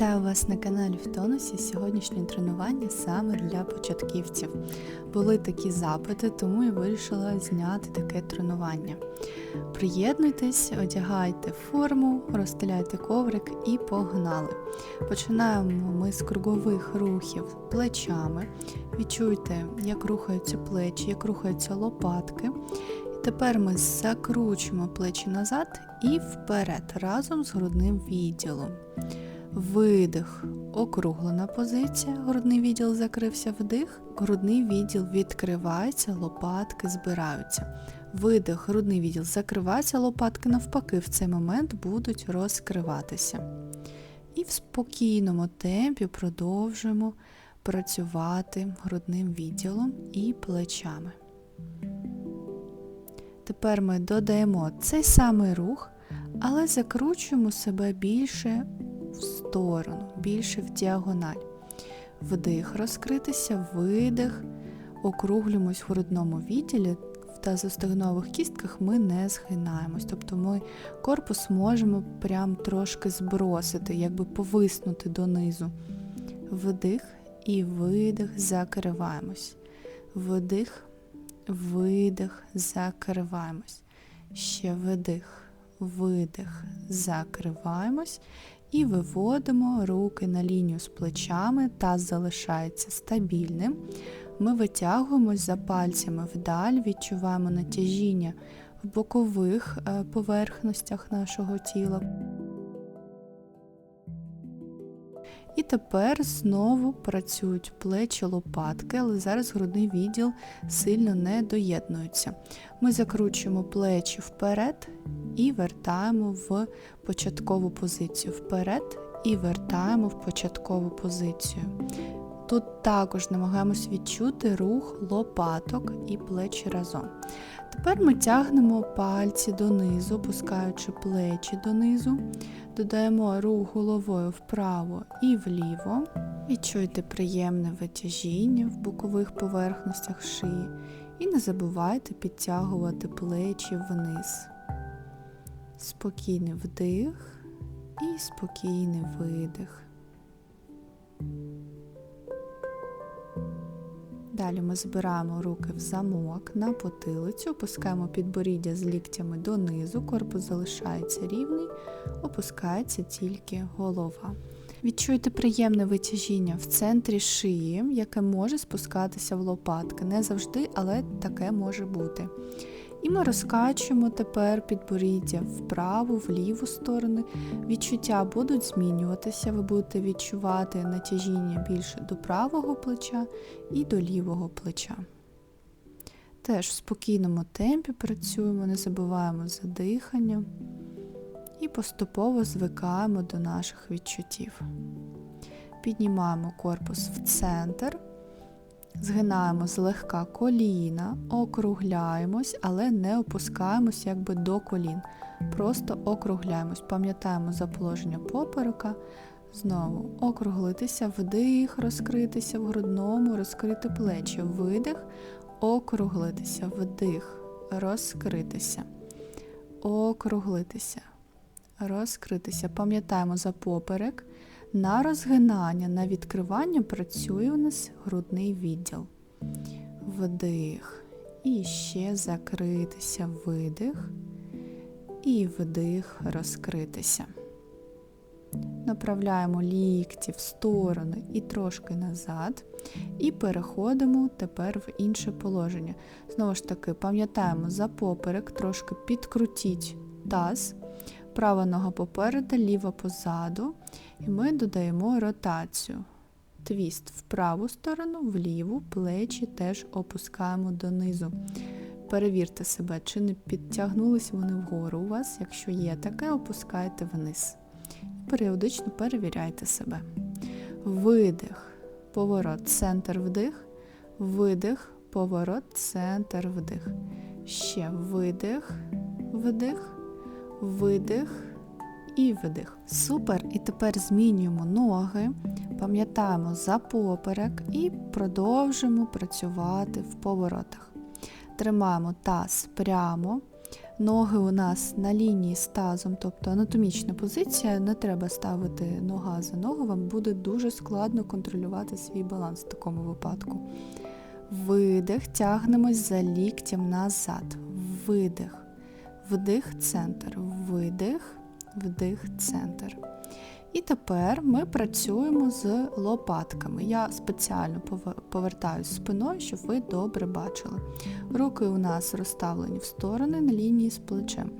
Вітаю вас на каналі в тонусі. Сьогоднішнє тренування саме для початківців. Були такі запити, тому я вирішила зняти таке тренування. Приєднуйтесь, одягайте форму, розстеляйте коврик і погнали. Починаємо ми з кругових рухів плечами. Відчуйте, як рухаються плечі, як рухаються лопатки. Тепер ми закручуємо плечі назад і вперед разом з грудним відділом. Видих, округлена позиція, грудний відділ закрився вдих, грудний відділ відкривається, лопатки збираються. Видих, грудний відділ закривається, лопатки навпаки в цей момент будуть розкриватися. І в спокійному темпі продовжуємо працювати грудним відділом і плечами. Тепер ми додаємо цей самий рух, але закручуємо себе більше в сторону, більше в діагональ. Вдих, розкритися, видих, округлюємось в грудному відділі, в тазостегнових кістках ми не згинаємось. Тобто ми корпус можемо прям трошки збросити, якби повиснути донизу. Вдих і видих, закриваємось. Вдих, видих, закриваємось. Ще вдих, видих, закриваємось. І виводимо руки на лінію з плечами, таз залишається стабільним. Ми витягуємось за пальцями вдаль, відчуваємо натяжіння в бокових е, поверхностях нашого тіла. І тепер знову працюють плечі лопатки, але зараз грудний відділ сильно не доєднується. Ми закручуємо плечі вперед і вертаємо в початкову позицію. Вперед і вертаємо в початкову позицію. Тут також намагаємось відчути рух лопаток і плечі разом. Тепер ми тягнемо пальці донизу, опускаючи плечі донизу. Додаємо рух головою вправо і вліво. Відчуйте приємне витяжіння в бокових поверхностях шиї. І не забувайте підтягувати плечі вниз. Спокійний вдих і спокійний видих. Далі ми збираємо руки в замок на потилицю, опускаємо підборіддя з ліктями донизу, корпус залишається рівний, опускається тільки голова. Відчуйте приємне витяжіння в центрі шиї, яке може спускатися в лопатки. Не завжди, але таке може бути. І ми розкачуємо тепер підборіддя вправу, в ліву сторону. Відчуття будуть змінюватися, ви будете відчувати натяжіння більше до правого плеча і до лівого плеча. Теж в спокійному темпі працюємо, не забуваємо за диханням і поступово звикаємо до наших відчуттів. Піднімаємо корпус в центр. Згинаємо злегка коліна, округляємось, але не опускаємось якби до колін. Просто округляємось, пам'ятаємо за положення поперека. Знову округлитися, вдих, розкритися в грудному, розкрити плечі, видих, округлитися, вдих, розкритися, округлитися, розкритися. Пам'ятаємо за поперек. На розгинання, на відкривання працює у нас грудний відділ. Вдих. І ще закритися, видих. І вдих, розкритися. Направляємо лікті в сторони і трошки назад. І переходимо тепер в інше положення. Знову ж таки, пам'ятаємо за поперек, трошки підкрутіть таз. Права нога попереду, ліва позаду. І ми додаємо ротацію. Твіст в праву сторону, в ліву, плечі теж опускаємо донизу. Перевірте себе, чи не підтягнулися вони вгору у вас. Якщо є таке, опускайте вниз. Періодично перевіряйте себе. Видих, поворот, центр вдих, видих, поворот, центр вдих. Ще видих, вдих, видих і видих. Супер. І тепер змінюємо ноги, пам'ятаємо за поперек і продовжуємо працювати в поворотах. Тримаємо таз прямо, Ноги у нас на лінії з тазом, тобто анатомічна позиція, не треба ставити нога за ногу, вам буде дуже складно контролювати свій баланс в такому випадку. Видих, тягнемось за ліктям назад. Видих. Вдих, центр. Видих, вдих, центр. І тепер ми працюємо з лопатками. Я спеціально повертаюсь спиною, щоб ви добре бачили. Руки у нас розставлені в сторони на лінії з плечем.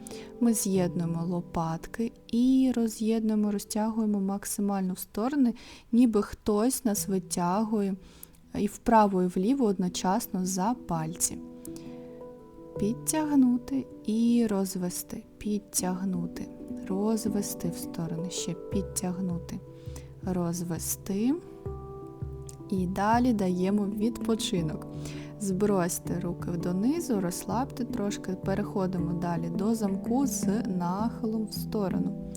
Ми з'єднуємо лопатки і роз'єднуємо, розтягуємо максимально в сторони, ніби хтось нас витягує і вправо, і вліво одночасно за пальці. Підтягнути і розвести. Підтягнути розвести в сторони, ще підтягнути, розвести. І далі даємо відпочинок. Збросьте руки донизу, розслабте трошки, переходимо далі до замку з нахилом в сторону.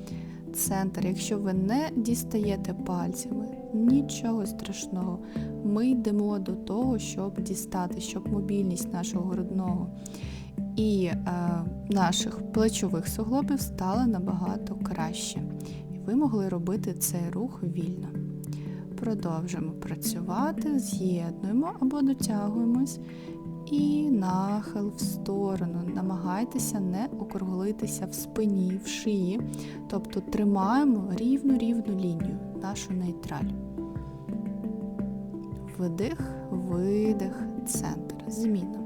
Центр, якщо ви не дістаєте пальцями, нічого страшного. Ми йдемо до того, щоб дістати, щоб мобільність нашого грудного і е, наших плечових суглобів стало набагато краще. І ви могли робити цей рух вільно. Продовжуємо працювати, з'єднуємо або дотягуємось. І нахил в сторону. Намагайтеся не округлитися в спині, в шиї. Тобто тримаємо рівну-рівну лінію, нашу нейтраль. Вдих, видих, центр. Зміна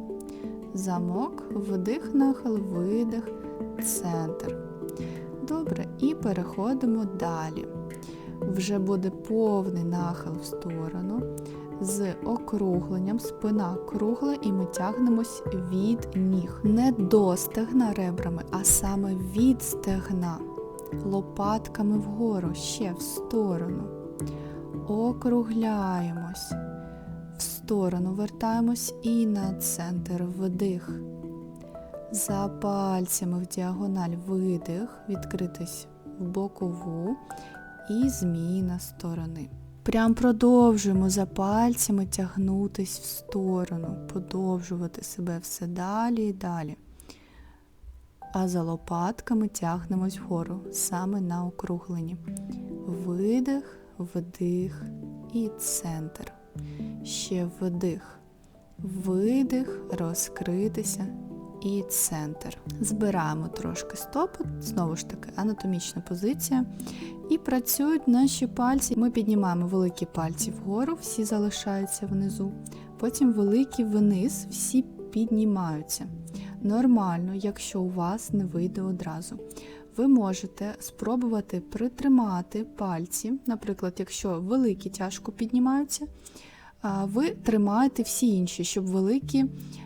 замок, вдих, нахил, видих, центр. Добре, і переходимо далі. Вже буде повний нахил в сторону. З округленням спина кругла, і ми тягнемось від ніг. Не до стегна ребрами, а саме від стегна. Лопатками вгору, ще в сторону. Округляємось сторону вертаємось і на центр вдих. За пальцями в діагональ видих, відкритись в бокову і зміна сторони. Прям продовжуємо за пальцями тягнутись в сторону, подовжувати себе все далі і далі. А за лопатками тягнемось вгору, саме на округленні. Видих, вдих і центр. Ще вдих, видих, розкритися і центр. Збираємо трошки стопи, знову ж таки, анатомічна позиція. І працюють наші пальці. Ми піднімаємо великі пальці вгору, всі залишаються внизу. Потім великі вниз, всі піднімаються. Нормально, якщо у вас не вийде одразу. Ви можете спробувати притримати пальці, наприклад, якщо великі тяжко піднімаються, ви тримаєте всі інші, щоб великі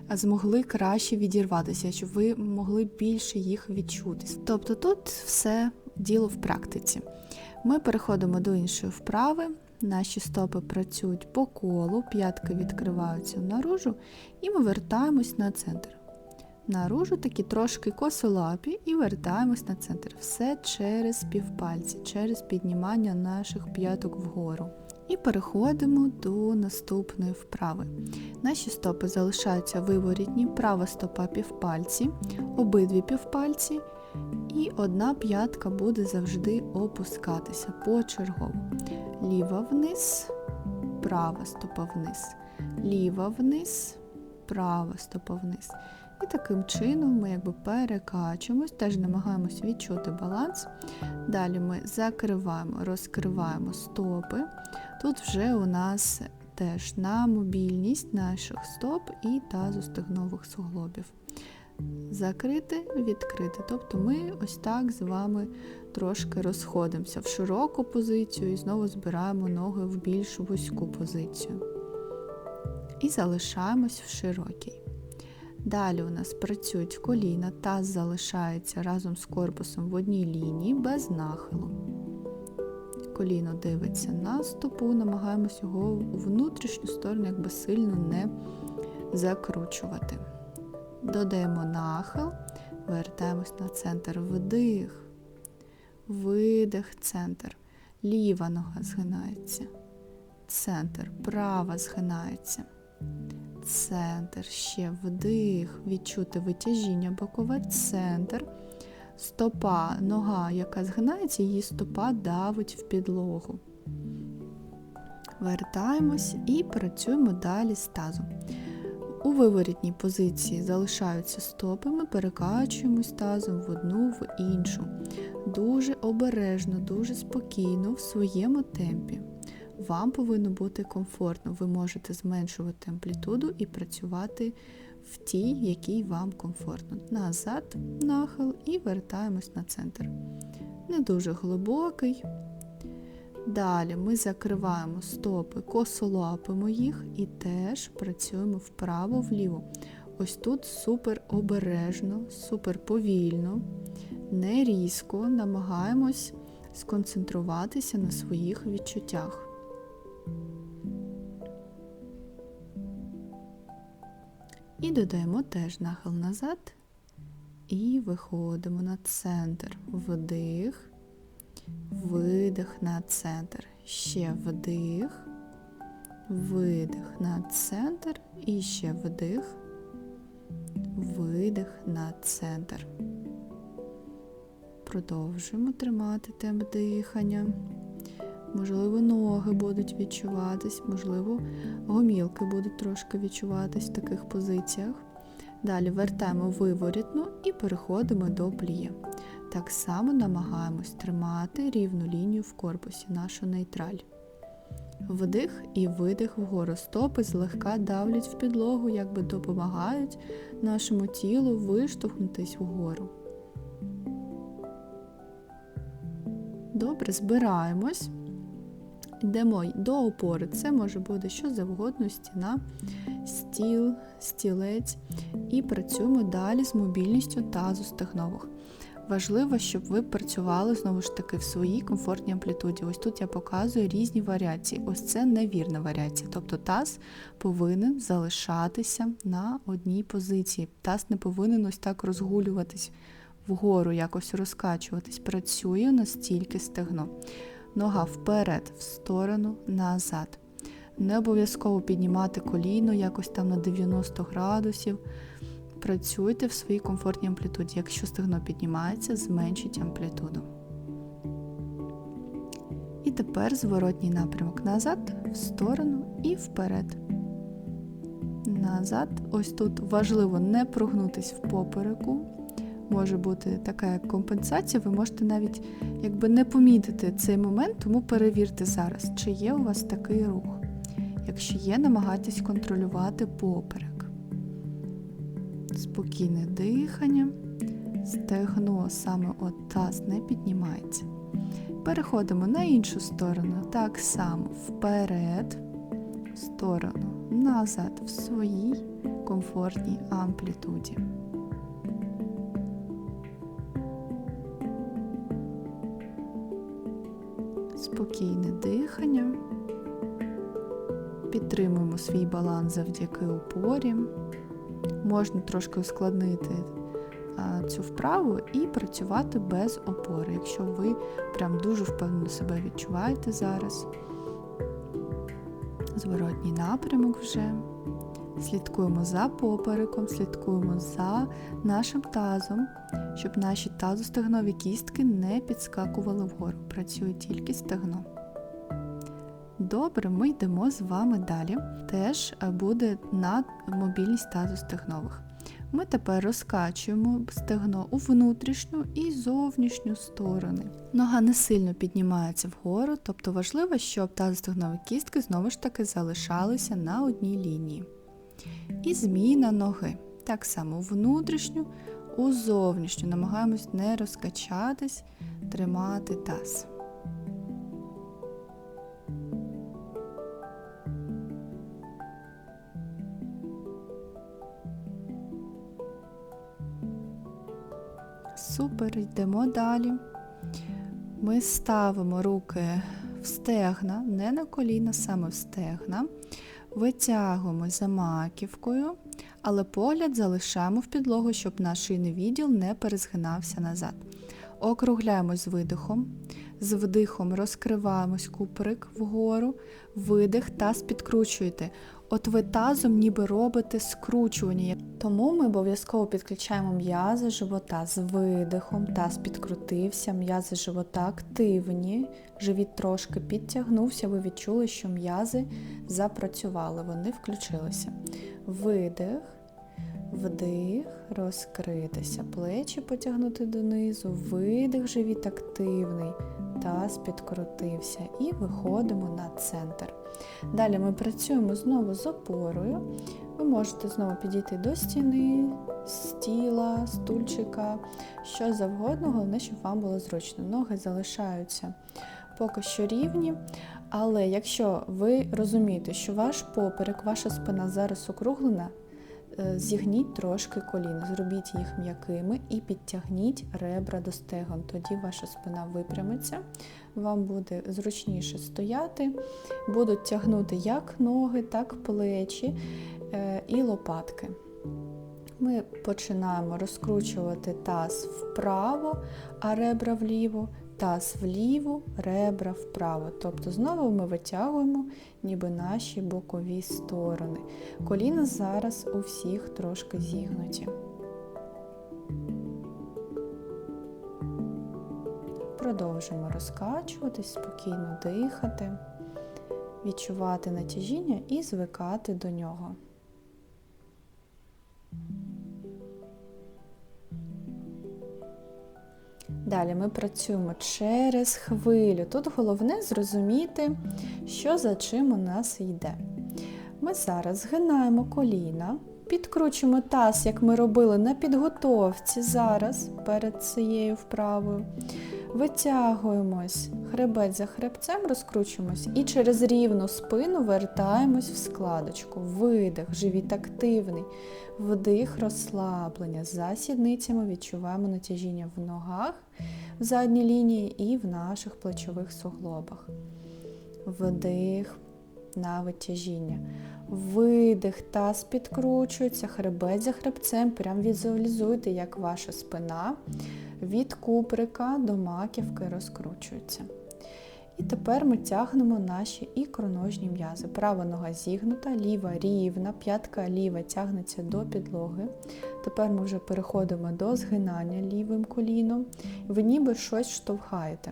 змогли краще відірватися, щоб ви могли більше їх відчути. Тобто тут все діло в практиці. Ми переходимо до іншої вправи. Наші стопи працюють по колу, п'ятки відкриваються наружу, і ми вертаємось на центр. Наружу такі трошки косолапі і вертаємось на центр. Все через півпальці, через піднімання наших п'яток вгору. І переходимо до наступної вправи. Наші стопи залишаються виворітні, права стопа півпальці, обидві півпальці, і одна п'ятка буде завжди опускатися почергово. Ліва вниз, права стопа вниз, ліва вниз, права стопа вниз. І таким чином ми якби перекачуємось, теж намагаємось відчути баланс. Далі ми закриваємо, розкриваємо стопи. Тут вже у нас теж на мобільність наших стоп і тазостегнових суглобів. Закрити, відкрити. Тобто ми ось так з вами трошки розходимося в широку позицію і знову збираємо ноги в більш вузьку позицію. І залишаємось в широкій. Далі у нас працюють коліна, таз залишається разом з корпусом в одній лінії без нахилу. Коліно дивиться на стопу, намагаємось його у внутрішню сторону якби сильно не закручувати. Додаємо нахил, вертаємось на центр вдих, видих, центр. Ліва нога згинається. Центр, права згинається центр. Ще вдих, відчути витяжіння бокове, центр. Стопа, нога, яка згинається, її стопа давить в підлогу. Вертаємось і працюємо далі з тазом. У виворітній позиції залишаються стопи, ми перекачуємось тазом в одну в іншу. Дуже обережно, дуже спокійно в своєму темпі. Вам повинно бути комфортно. Ви можете зменшувати амплітуду і працювати в тій, якій вам комфортно. Назад, нахил і вертаємось на центр. Не дуже глибокий. Далі ми закриваємо стопи, косолапимо їх і теж працюємо вправо-вліво. Ось тут супер обережно, супер повільно, не різко намагаємось сконцентруватися на своїх відчуттях. І додаємо теж нахил назад і виходимо на центр. Вдих, видих на центр. Ще вдих, видих на центр і ще вдих, видих на центр. Продовжуємо тримати темп дихання. Можливо, ноги будуть відчуватись, можливо, гомілки будуть трошки відчуватись в таких позиціях. Далі вертаємо виворітну і переходимо до пліє. Так само намагаємось тримати рівну лінію в корпусі, нашу нейтраль. Вдих і видих вгору. Стопи злегка давлять в підлогу, якби допомагають нашому тілу виштовхнутись вгору. Добре, збираємось. Йдемо до опори. Це може бути що завгодно, стіна, стіл, стілець. І працюємо далі з мобільністю тазу стегнових. Важливо, щоб ви працювали знову ж таки в своїй комфортній амплітуді. Ось тут я показую різні варіації. Ось це невірна варіація. Тобто таз повинен залишатися на одній позиції. Таз не повинен ось так розгулюватись вгору, якось розкачуватись. Працює настільки стегно. Нога вперед, в сторону, назад. Не обов'язково піднімати коліно якось там на 90 градусів. Працюйте в своїй комфортній амплітуді. Якщо стегно піднімається, зменшіть амплітуду. І тепер зворотній напрямок назад, в сторону і вперед. Назад. Ось тут важливо не прогнутись в попереку. Може бути така компенсація, ви можете навіть якби не помітити цей момент, тому перевірте зараз, чи є у вас такий рух. Якщо є, намагайтесь контролювати поперек. Спокійне дихання, стегно саме от таз не піднімається. Переходимо на іншу сторону, так само вперед, сторону, назад, в своїй комфортній амплітуді. Спокійне дихання. Підтримуємо свій баланс завдяки опорі. Можна трошки ускладнити цю вправу і працювати без опори, якщо ви прям дуже впевнено себе відчуваєте зараз. Зворотній напрямок вже. Слідкуємо за попереком, слідкуємо за нашим тазом, щоб наші тазостегнові кістки не підскакували вгору. Працює тільки стегно. Добре, ми йдемо з вами далі. Теж буде на мобільність тазостегнових. Ми тепер розкачуємо стегно у внутрішню і зовнішню сторони. Нога не сильно піднімається вгору, тобто важливо, щоб тазостегнові кістки знову ж таки залишалися на одній лінії. І зміна ноги. Так само внутрішню, у зовнішню. Намагаємось не розкачатись, тримати таз. Супер, йдемо далі. Ми ставимо руки в стегна, не на коліна, саме в стегна. Витягуємо за маківкою, але погляд залишаємо в підлогу, щоб наш шийний відділ не перезгинався назад. округляємось з видихом. З вдихом розкриваємось куприк вгору, видих, таз підкручуєте. От ви тазом ніби робите скручування. Тому ми обов'язково підключаємо м'язи живота з видихом, таз підкрутився, м'язи живота активні, живіт трошки підтягнувся, ви відчули, що м'язи запрацювали, вони включилися. Видих, вдих, розкритися, плечі потягнути донизу, видих, живіт активний, таз підкрутився і виходимо на центр. Далі ми працюємо знову з опорою. Ви можете знову підійти до стіни, стіла, стульчика, що завгодно, головне, щоб вам було зручно. Ноги залишаються поки що рівні. Але якщо ви розумієте, що ваш поперек, ваша спина зараз округлена, е, зігніть трошки колін, зробіть їх м'якими і підтягніть ребра до стегон. Тоді ваша спина випрямиться, вам буде зручніше стояти, будуть тягнути як ноги, так плечі е, і лопатки. Ми починаємо розкручувати таз вправо, а ребра вліво, таз вліво, ребра вправо. Тобто знову ми витягуємо ніби наші бокові сторони. Коліна зараз у всіх трошки зігнуті. Продовжуємо розкачуватись, спокійно дихати, відчувати натяжіння і звикати до нього. Далі ми працюємо через хвилю. Тут головне зрозуміти, що за чим у нас йде. Ми зараз згинаємо коліна, підкручуємо таз, як ми робили на підготовці зараз перед цією вправою. Витягуємось хребет за хребцем, розкручуємось і через рівну спину вертаємось в складочку. Видих, живіт активний, вдих, розслаблення. За сідницями відчуваємо натяжіння в ногах, в задній лінії і в наших плечових суглобах. Вдих на витяжіння. Видих, таз підкручується, хребет за хребцем. Прям візуалізуйте, як ваша спина від куприка до маківки розкручується. І тепер ми тягнемо наші ікроножні м'язи. Права нога зігнута, ліва рівна, п'ятка ліва тягнеться до підлоги. Тепер ми вже переходимо до згинання лівим коліном. Ви ніби щось штовхаєте.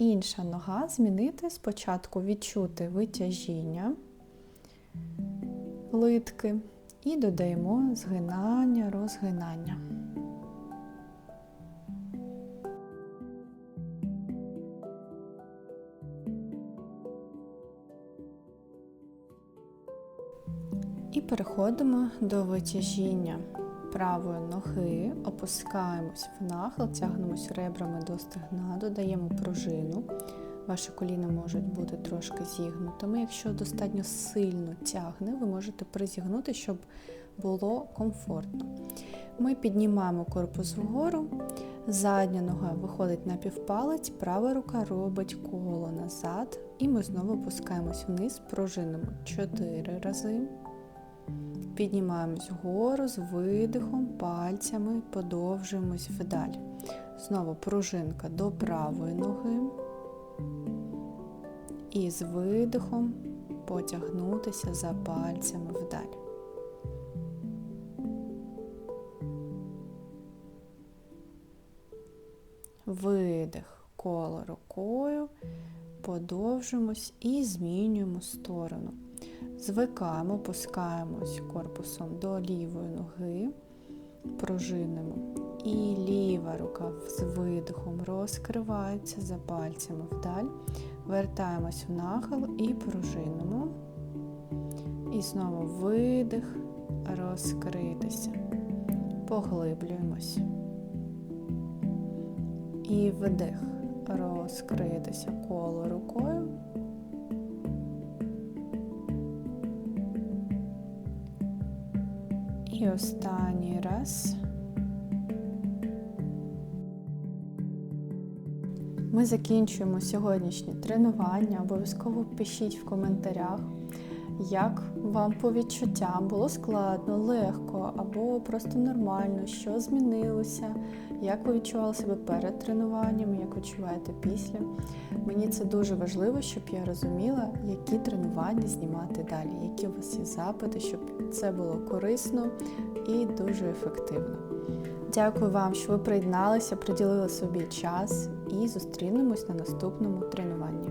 Інша нога змінити, спочатку відчути витяжіння литки і додаємо згинання, розгинання. І переходимо до витяжіння правої ноги, опускаємось в нахил, тягнемось ребрами до стегна, додаємо пружину. Ваші коліна можуть бути трошки зігнутими. Якщо достатньо сильно тягне, ви можете призігнути, щоб було комфортно. Ми піднімаємо корпус вгору, задня нога виходить на півпалець, права рука робить коло назад, і ми знову опускаємось вниз, пружинимо 4 рази. Піднімаємось вгору з видихом, пальцями, подовжуємось вдаль. Знову пружинка до правої ноги. І з видихом потягнутися за пальцями вдаль. Видих коло рукою, подовжуємось і змінюємо сторону. Звикаємо, опускаємось корпусом до лівої ноги, пружинимо. І ліва рука з видихом розкривається за пальцями вдаль. Вертаємось в нахил і пружинимо. І знову видих, розкритися. Поглиблюємось. І вдих, розкритися коло рукою. І останній раз. Ми закінчуємо сьогоднішнє тренування. Обов'язково пишіть в коментарях, Як вам по відчуттям було складно, легко або просто нормально, що змінилося, як ви відчували себе перед тренуванням, як відчуваєте після. Мені це дуже важливо, щоб я розуміла, які тренування знімати далі, які у вас є запити, щоб це було корисно і дуже ефективно. Дякую вам, що ви приєдналися, приділили собі час і зустрінемось на наступному тренуванні.